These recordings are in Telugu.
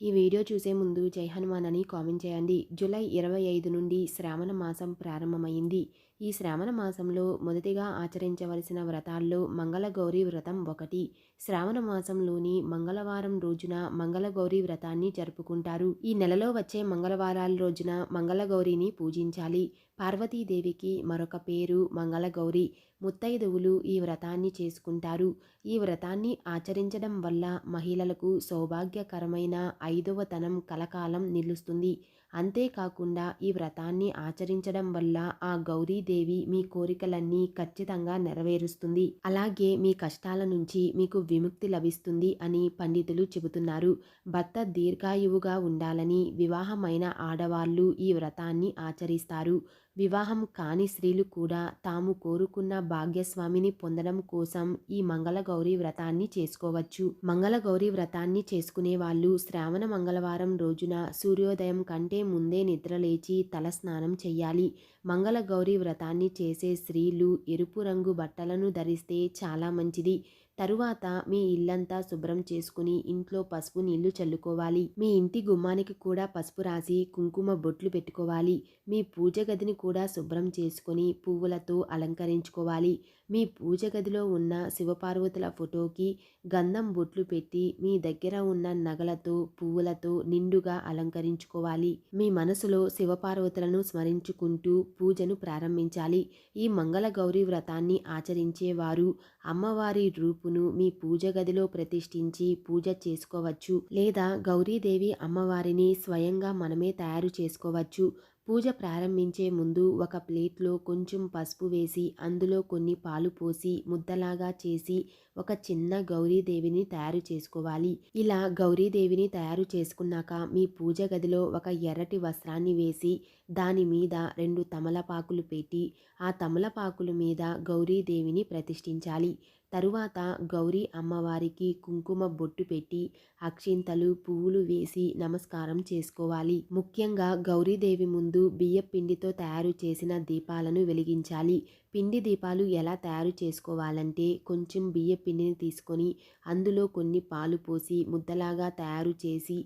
ఈ వీడియో చూసే ముందు జై హనుమాన్ అని కామెంట్ చేయండి. జూలై ఇరవై ఐదు నుండి శ్రావణ మాసం ప్రారంభమైంది. ఈ శ్రావణ మాసంలో మొదటిగా ఆచరించవలసిన వ్రతాల్లో మంగళగౌరీ వ్రతం ఒకటి. శ్రావణ మాసంలోని మంగళవారం రోజున మంగళగౌరీ వ్రతాన్ని జరుపుకుంటారు. ఈ నెలలో వచ్చే మంగళవారాల రోజున మంగళగౌరిని పూజించాలి. పార్వతీదేవికి మరొక పేరు మంగళగౌరి. ముత్తైదువులు ఈ వ్రతాన్ని చేసుకుంటారు. ఈ వ్రతాన్ని ఆచరించడం వల్ల మహిళలకు సౌభాగ్యకరమైన ఐదవ తనం కలకాలం నిలుస్తుంది. అంతేకాకుండా ఈ వ్రతాన్ని ఆచరించడం వల్ల ఆ గౌరీదేవి మీ కోరికలన్నీ ఖచ్చితంగా నెరవేరుస్తుంది. అలాగే మీ కష్టాల నుంచి మీకు విముక్తి లభిస్తుంది అని పండితులు చెబుతున్నారు. భర్త దీర్ఘాయువుగా ఉండాలని వివాహమైన ఆడవాళ్ళు ఈ వ్రతాన్ని ఆచరిస్తారు. వివాహం కాని స్త్రీలు కూడా తాము కోరుకున్న భాగ్యస్వామిని పొందడం కోసం ఈ మంగళగౌరి వ్రతాన్ని చేసుకోవచ్చు. మంగళగౌరి వ్రతాన్ని చేసుకునే వాళ్ళు శ్రావణ మంగళవారం రోజున సూర్యోదయం కంటే ముందే నిద్రలేచి తల స్నానం చెయ్యాలి. మంగళగౌరి వ్రతాన్ని చేసే స్త్రీలు ఎరుపు రంగు బట్టలను ధరిస్తే చాలా మంచిది. తరువాత మీ ఇల్లంతా శుభ్రం చేసుకుని ఇంట్లో పసుపు నీళ్ళు చల్లుకోవాలి. మీ ఇంటి గుమ్మానికి కూడా పసుపు రాసి కుంకుమ బొట్లు పెట్టుకోవాలి. మీ పూజ గదిని కూడా శుభ్రం చేసుకొని పువ్వులతో అలంకరించుకోవాలి. మీ పూజ గదిలో ఉన్న శివపార్వతుల ఫోటోకి గంధం బొట్లు పెట్టి మీ దగ్గర ఉన్న నగలతో పువ్వులతో నిండుగా అలంకరించుకోవాలి. మీ మనసులో శివపార్వతులను స్మరించుకుంటూ పూజను ప్రారంభించాలి. ఈ మంగళగౌరి వ్రతాన్ని ఆచరించేవారు అమ్మవారి రూపును మీ పూజ గదిలో ప్రతిష్ఠించి పూజ చేసుకోవచ్చు లేదా గౌరీదేవి అమ్మవారిని స్వయంగా మనమే తయారు చేసుకోవచ్చు. పూజ ప్రారంభించే ముందు ఒక ప్లేట్లో కొంచెం పసుపు వేసి అందులో కొన్ని పాలు పోసి ముద్దలాగా చేసి ఒక చిన్న గౌరీదేవిని తయారు చేసుకోవాలి. ఇలా గౌరీదేవిని తయారు చేసుకున్నాక మీ పూజ గదిలో ఒక ఎర్రటి వస్త్రాన్ని వేసి దాని మీద రెండు తమలపాకులు పెట్టి ఆ తమలపాకుల మీద గౌరీదేవిని ప్రతిష్ఠించాలి. తరువాత గౌరీ అమ్మవారికి కుంకుమ బొట్టు పెట్టి అక్షింతలు పువ్వులు వేసి నమస్కారం చేసుకోవాలి. ముఖ్యంగా గౌరీదేవి ముందు బియ్య పిండితో తయారు చేసిన దీపాలను వెలిగించాలి. పిండి దీపాలు ఎలా తయారు చేసుకోవాలంటే కొంచెం బియ్య పిండిని తీసుకొని అందులో కొన్ని పాలు పోసి ముద్దలాగా తయారు చేసి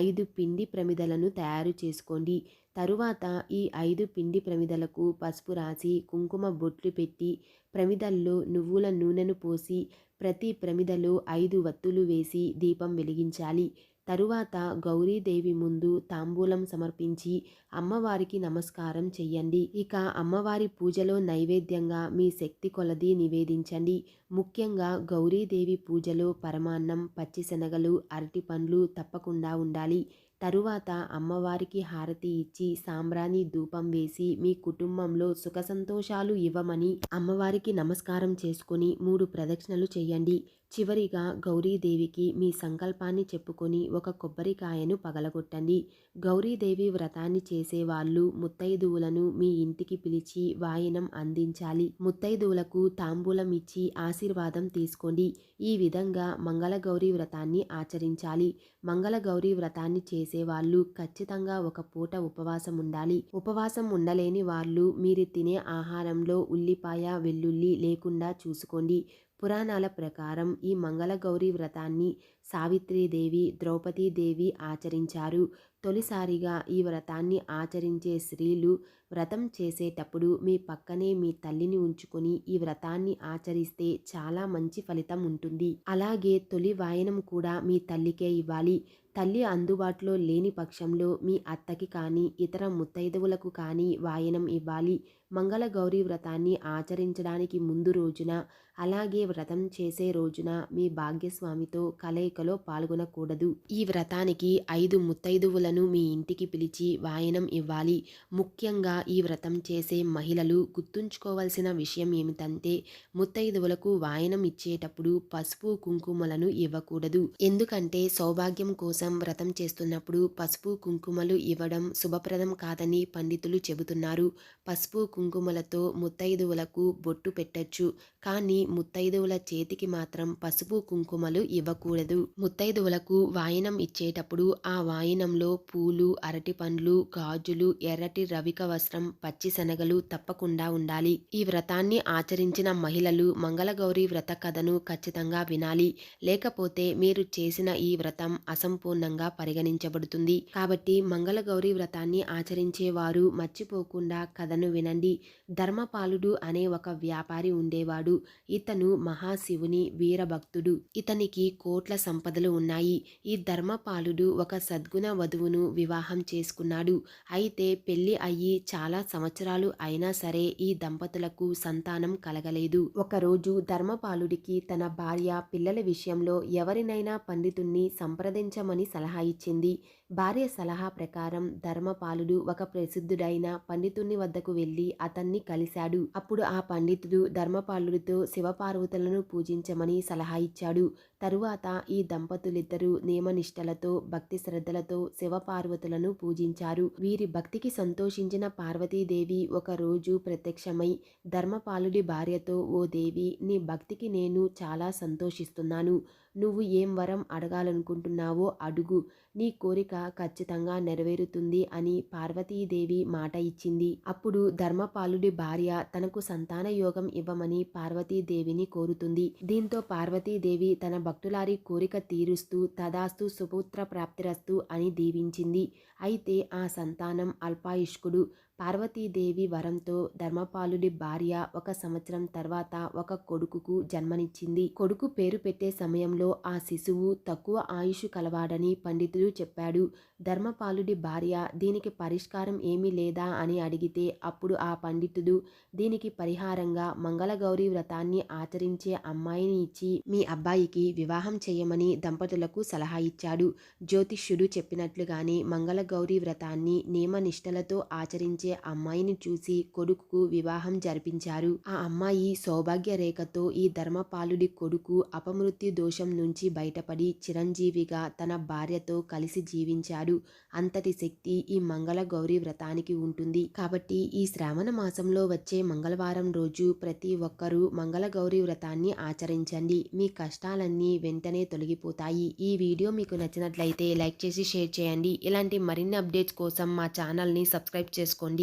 ఐదు పిండి ప్రమిదలను తయారు చేసుకోండి. తరువాత ఈ ఐదు పిండి ప్రమిదలకు పసుపు రాసి కుంకుమ బొట్లు పెట్టి ప్రమిదల్లో నువ్వుల నూనెను పోసి ప్రతి ప్రమిదలో ఐదు వత్తులు వేసి దీపం వెలిగించాలి. తరువాత గౌరీదేవి ముందు తాంబూలం సమర్పించి అమ్మవారికి నమస్కారం చెయ్యండి. ఇక అమ్మవారి పూజలో నైవేద్యంగా మీ శక్తి కొలది నివేదించండి. ముఖ్యంగా గౌరీదేవి పూజలో పరమాన్నం పచ్చిశనగలు అరటిపండ్లు తప్పకుండా ఉండాలి. తరువాత అమ్మవారికి హారతి ఇచ్చి సాంబ్రాణి ధూపం వేసి మీ కుటుంబంలో సుఖ సంతోషాలు ఇవ్వమని అమ్మవారికి నమస్కారం చేసుకొని మూడు ప్రదక్షిణలు చేయండి. చివరిగా గౌరీదేవికి మీ సంకల్పాన్ని చెప్పుకొని ఒక కొబ్బరికాయను పగలగొట్టండి. గౌరీదేవి వ్రతాన్ని చేసే వాళ్ళు ముత్తైదువులను మీ ఇంటికి పిలిచి వాయనం అందించాలి. ముత్తైదువులకు తాంబూలం ఇచ్చి ఆశీర్వాదం తీసుకోండి. ఈ విధంగా మంగళగౌరి వ్రతాన్ని ఆచరించాలి. మంగళగౌరి వ్రతాన్ని చేసేవాళ్ళు ఖచ్చితంగా ఒక పూట ఉపవాసం ఉండాలి. ఉపవాసం ఉండలేని వాళ్ళు మీరు తినే ఆహారంలో ఉల్లిపాయ వెల్లుల్లి లేకుండా చూసుకోండి. పురాణాల ప్రకారం ఈ మంగళగౌరి వ్రతాన్ని సావిత్రీదేవి ద్రౌపదీదేవి ఆచరించారు. తొలిసారిగా ఈ వ్రతాన్ని ఆచరించే స్త్రీలు వ్రతం చేసేటప్పుడు మీ పక్కనే మీ తల్లిని ఉంచుకొని ఈ వ్రతాన్ని ఆచరిస్తే చాలా మంచి ఫలితం ఉంటుంది. అలాగే తొలి వాయనం కూడా మీ తల్లికే ఇవ్వాలి. తల్లి అందుబాటులో లేని పక్షంలో మీ అత్తకి కానీ ఇతర ముత్తైదువులకు కానీ వాయనం ఇవ్వాలి. మంగళగౌరి వ్రతాన్ని ఆచరించడానికి ముందు రోజున అలాగే వ్రతం చేసే రోజున మీ భాగ్యస్వామితో కలయికలో పాల్గొనకూడదు. ఈ వ్రతానికి ఐదు ముత్తైదువులను మీ ఇంటికి పిలిచి వాయనం ఇవ్వాలి. ముఖ్యంగా ఈ వ్రతం చేసే మహిళలు గుర్తుంచుకోవాల్సిన విషయం ఏమిటంటే ముత్తైదువులకు వాయనం ఇచ్చేటప్పుడు పసుపు కుంకుమలను ఇవ్వకూడదు. ఎందుకంటే సౌభాగ్యం కోసం వ్రతం చేస్తున్నప్పుడు పసుపు కుంకుమలు ఇవ్వడం శుభప్రదం కాదని పండితులు చెబుతున్నారు. పసుపు కుంకుమలతో ముత్తైదువులకు బొట్టు పెట్టచ్చు. కానీ ముత్తైదువుల చేతికి మాత్రం పసుపు కుంకుమలు ఇవ్వకూడదు. ముత్తైదువులకు వాయినం ఇచ్చేటప్పుడు ఆ వాయినంలో పూలు అరటి పండ్లు గాజులు ఎర్రటి రవిక వస్త్రం పచ్చి శనగలు తప్పకుండా ఉండాలి. ఈ వ్రతాన్ని ఆచరించిన మహిళలు మంగళగౌరి వ్రత కథను ఖచ్చితంగా వినాలి. లేకపోతే మీరు చేసిన ఈ వ్రతం అసంపూర్ణంగా పరిగణించబడుతుంది. కాబట్టి మంగళగౌరి వ్రతాన్ని ఆచరించేవారు మర్చిపోకుండా కథను వినండి. ధర్మపాలుడు అనే ఒక వ్యాపారి ఉండేవాడు. ఇతను మహాశివుని వీరభక్తుడు. ఇతనికి కోట్ల సంపదలు ఉన్నాయి. ఈ ధర్మపాలుడు ఒక సద్గుణ వధువును వివాహం చేసుకున్నాడు. అయితే పెళ్ళి అయ్యి చాలా సంవత్సరాలు అయినా సరే ఈ దంపతులకు సంతానం కలగలేదు. ఒకరోజు ధర్మపాలుడికి తన భార్య పిల్లల విషయంలో ఎవరినైనా పండితుణ్ణి సంప్రదించమని సలహా ఇచ్చింది. భార్య సలహా ప్రకారం ధర్మపాలుడు ఒక ప్రసిద్ధుడైన పండితుని వద్దకు వెళ్ళి అతన్ని కలిశాడు. అప్పుడు ఆ పండితుడు ధర్మపాలుడితో శివపార్వతులను పూజించమని సలహా ఇచ్చాడు. తరువాత ఈ దంపతులిద్దరూ నియమనిష్టలతో భక్తి శ్రద్ధలతో శివపార్వతులను పూజించారు. వీరి భక్తికి సంతోషించిన పార్వతీదేవి ఒక రోజు ప్రత్యక్షమై ధర్మపాలుడి భార్యతో ఓ దేవి నీ భక్తికి నేను చాలా సంతోషిస్తున్నాను. నువ్వు ఏం వరం అడగాలనుకుంటున్నావో అడుగు. నీ కోరిక ఖచ్చితంగా నెరవేరుతుంది అని పార్వతీదేవి మాట ఇచ్చింది. అప్పుడు ధర్మపాలుడి భార్య తనకు సంతాన యోగం ఇవ్వమని పార్వతీదేవిని కోరుతుంది. దీంతో పార్వతీదేవి తన భక్తులారి కోరిక తీరుస్తూ తదాస్తు సుపుత్ర ప్రాప్తిరస్తు అని దీవించింది. అయితే ఆ సంతానం అల్పాయుష్కుడు పార్వతీదేవి వరంతో ధర్మపాలుడి భార్య ఒక సంవత్సరం తర్వాత ఒక కొడుకుకు జన్మనిచ్చింది. కొడుకు పేరు పెట్టే సమయంలో ఆ శిశువు తక్కువ ఆయుష్ కలవాడని పండితుడు చెప్పాడు. ధర్మపాలుడి భార్య దీనికి పరిష్కారం ఏమీ లేదా అని అడిగితే అప్పుడు ఆ పండితుడు దీనికి పరిహారంగా మంగళగౌరి వ్రతాన్ని ఆచరించే అమ్మాయిని ఇచ్చి మీ అబ్బాయికి వివాహం చేయమని దంపతులకు సలహా ఇచ్చాడు. జ్యోతిష్యుడు చెప్పినట్లుగానే మంగళగౌరి వ్రతాన్ని నియమనిష్టలతో ఆచరించే అమ్మాయిని చూసి కొడుకుకు వివాహం జరిపించారు. ఆ అమ్మాయి సౌభాగ్య రేఖతో ఈ ధర్మపాలుడి కొడుకు అపమృత్యు దోషం నుంచి బయటపడి చిరంజీవిగా తన భార్యతో కలిసి జీవించాడు. అంతటి శక్తి ఈ మంగళ గౌరి వ్రతానికి ఉంటుంది. కాబట్టి ఈ శ్రావణ మాసంలో వచ్చే మంగళవారం రోజు ప్రతి ఒక్కరూ మంగళ గౌరి వ్రతాన్ని ఆచరించండి. మీ కష్టాలన్నీ వెంటనే తొలగిపోతాయి. ఈ వీడియో మీకు నచ్చినట్లయితే లైక్ చేసి షేర్ చేయండి. ఇలాంటి మరిన్ని అప్డేట్స్ కోసం మా ఛానల్ని సబ్స్క్రైబ్ చేసుకోండి.